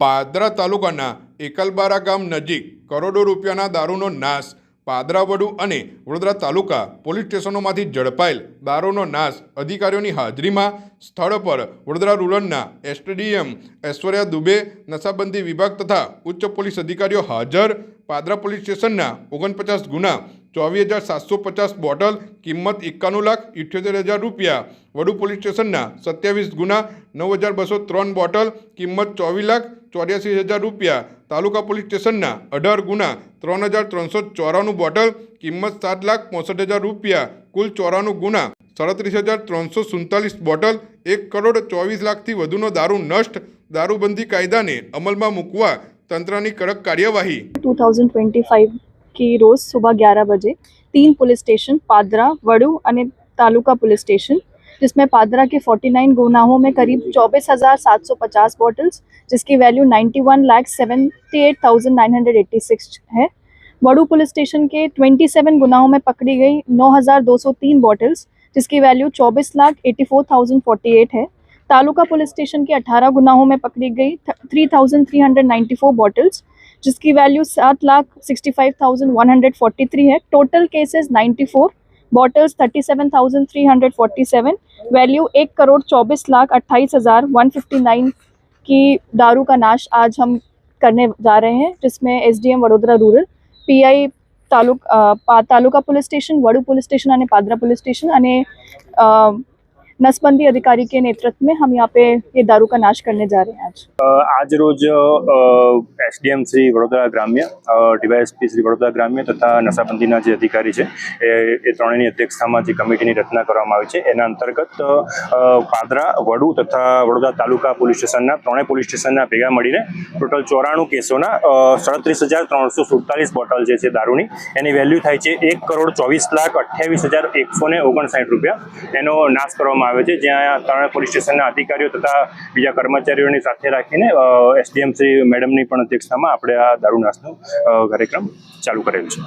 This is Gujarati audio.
પાદરા તાલુકાના એકલબારા ગામ નજીક કરોડો રૂપિયાના દારૂનો નાશ પાદરાવડુ અને વડોદરા તાલુકા પોલીસ સ્ટેશનોમાંથી ઝડપાયેલ દારૂનો નાશ અધિકારીઓની હાજરીમાં સ્થળ પર વડોદરા રૂરલના એસડીએમ ઐશ્વર્યા દુબે, નશાબંધી વિભાગ તથા ઉચ્ચ પોલીસ અધિકારીઓ હાજર પાદરા પોલીસ સ્ટેશનના ઓગણપચાસ ગુના ચોવીસ હજાર સાતસો પચાસ બોટલ કિંમત એકાણું લાખ ઇઠ્યોતેર હજાર રૂપિયા. વડુ પોલીસ સ્ટેશનના સત્યાવીસ ગુના નવ હજાર બસો ત્રણ બોટલ કિંમત ચોવીસ લાખ ચોર્યાસી હજાર રૂપિયા. તાલુકા પોલીસ સ્ટેશનના અઢાર ગુના ત્રણ હજાર ત્રણસો ચોરાણું બોટલ કિંમત સાત લાખ પોસઠ હજાર રૂપિયા. કુલ ચોરાણું ગુના સાડત્રીસ હજાર ત્રણસો સુડતાલીસ બોટલ એક કરોડ ચોવીસ લાખથી વધુનો દારૂ નષ્ટ દારૂબંધી કાયદાને અમલમાં મૂકવા તંત્રની કડક કાર્યવાહી. 2025 की रोज़ सुबह 11 बजे तीन पुलिस स्टेशन पादरा वड़ू અને तालुका पुलिस स्टेशन जिसमें पादरा के 49 गुनाहों में करीब चौबीस हज़ार सात सौ पचास बॉटल्स जिसकी value 91 lakh seventy eight thousand nine hundred eighty six है। वड़ू पुलिस स्टेशन के 27 गुनाहों में पकड़ी गई 9,203 बॉटल्स जिसकी value 24 lakh eighty four thousand forty eight है। तालुका पुलिस स्टेशन के 18 गुनाहों में पकड़ी गई 3,394 बॉटल्स जिसकी वैल्यू सात lakh sixty five thousand one hundred forty three है total cases ninety four bottles thirty seven thousand three hundred forty seven value एक करोड़ चौबीस लाख अट्ठाईस हज़ार वन फिफ्टी नाइन की दारू का नाश आज हम करने जा रहे हैं जिसमें SDM Vadodara rural PI taluk अ, पा- taluka police station Vadu police station અને પાદરા पुलिस स्टेशन અને अ, नसबंदी अधिकारी के नेतृत्व में हम यहाँ पे ये दारू का नाश करने जा रहे हैं आज આજ રોજ એસડીએમ શ્રી વડોદરા ગ્રામ્ય ડીવાયએસપી શ્રી વડોદરા ગ્રામ્ય તથા નશાબંધીના જે અધિકારી છે એ એ ત્રણેયની અધ્યક્ષતામાં જે કમિટીની રચના કરવામાં આવી છે એના અંતર્ગત અ, પાદરા વડુ તથા વડોદરા તાલુકા પોલીસ સ્ટેશનના ત્રણેય પોલીસ સ્ટેશનના ભેગા મળીને ટોટલ ચોરાણું કેસોના સડત્રીસ હજાર ત્રણસો સુડતાલીસ બોટલ જે છે દારૂની એની વેલ્યુ થાય છે એક કરોડ ચોવીસ લાખ અઠ્યાવીસ હજાર એકસો ને ઓગણસાઠ રૂપિયા એનો નાશ કરવામાં આવે છે, જ્યાં ત્રણે પોલીસ સ્ટેશનના અધિકારીઓ તથા બીજા કર્મચારીઓની સાથે રાખીને એસડીએમ શ્રી મેડમની પણ અધ્યક્ષતામાં આપણે આ દારૂ નાશનો કાર્યક્રમ ચાલુ કરેલ છે.